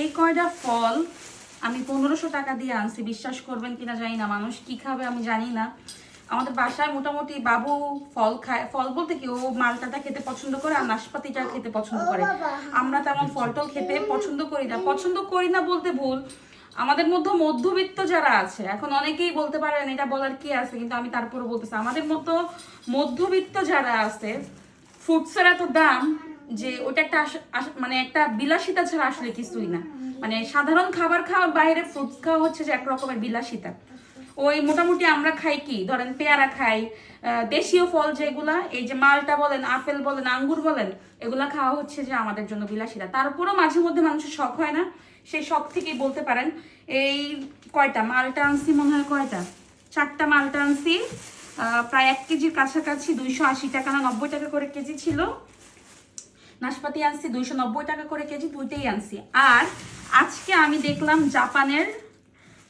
এই কয়টা ফল আমি পনেরোশো টাকা দিয়ে আনছি বিশ্বাস করবেন কিনা জানি না মানুষ কি খাবে আমি জানি না। আমাদের বাসায় মোটামুটি বাবু ফল খায় ফল বলতে কি ও মালটাটা খেতে পছন্দ করে আর নাশপাতিটা খেতে পছন্দ করে। আমরা তেমন ফল টল খেতে পছন্দ করি না। পছন্দ করি না বলতে ভুল আমাদের মধ্যে মধ্যবিত্ত যারা আছে এখন অনেকেই বলতে পারেন এটা বলার কি আছে কিন্তু আমি তারপরে বলতেছি আমাদের মতো মধ্যবিত্ত যারা আছে ফ্রুটসের এত দাম যে ওটা একটা মানে একটা বিলাসিতা ছাড়া আসলে কিছুই না। মানে সাধারণ খাবার খাওয়ার বাইরে ফ্রুটস খাওয়া হচ্ছে যে এক রকমের বিলাসিতা। ওই মোটামুটি আমরা খাই কি? ধরেন পেয়ারা খাই দেশীয় ফল যেগুলা, এই যে মালটা বলেন, আপেল বলেন, আঙ্গুর বলেন, এগুলা খাওয়া হচ্ছে যে আমাদের জন্য বিলাসিতা। তারপরেও মাঝে মধ্যে মানুষের শখ হয় না? সেই শখ থেকেই বলতে পারেন, এই কয়টা? মালটা আনছি মনে হয় কয়টা? চারটা মালটা আনছি প্রায় এক কেজির কাছাকাছি, দুইশো আশি টাকা না নব্বই টাকা করে কেজি ছিল। নাশপাতি আনছি, দুইশো নব্বই টাকা করে কেজি, দুইটাই আনছি। আর আজকে আমি দেখলাম জাপানের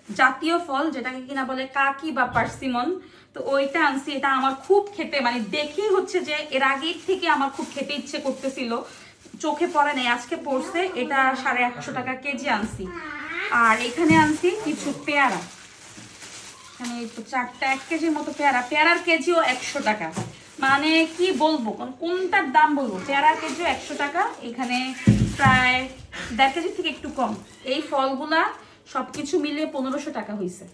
জাতীয় ফল, যেটাকে কিনা বলে কাকি বা পার্সিমন। তো ওইটা আনছি, এটা আমার খুব খেতে মানে দেখেই হচ্ছে যে এর আগের থেকে আমার খুব খেতে ইচ্ছে করতেছিল। চোখে পড়ে নাই, আজকে পড়ছে, এটা সাড়ে একশো টাকা কেজি আনছি। আর এখানে আনছি কিছু পেয়ারা। তো চারটা, এক কেজির মতো পেয়ারা। পেয়ারার কেজিও একশো টাকা। মানে কি বলব? কোনটার দাম বলব? পেয়ারা কেজি একশো টাকা, এখানে প্রায় দেড় কেজি থেকে একটু কম। এই ফলগুলা সব কিছু মিলিয়ে পনেরোশো টাকা হয়েছে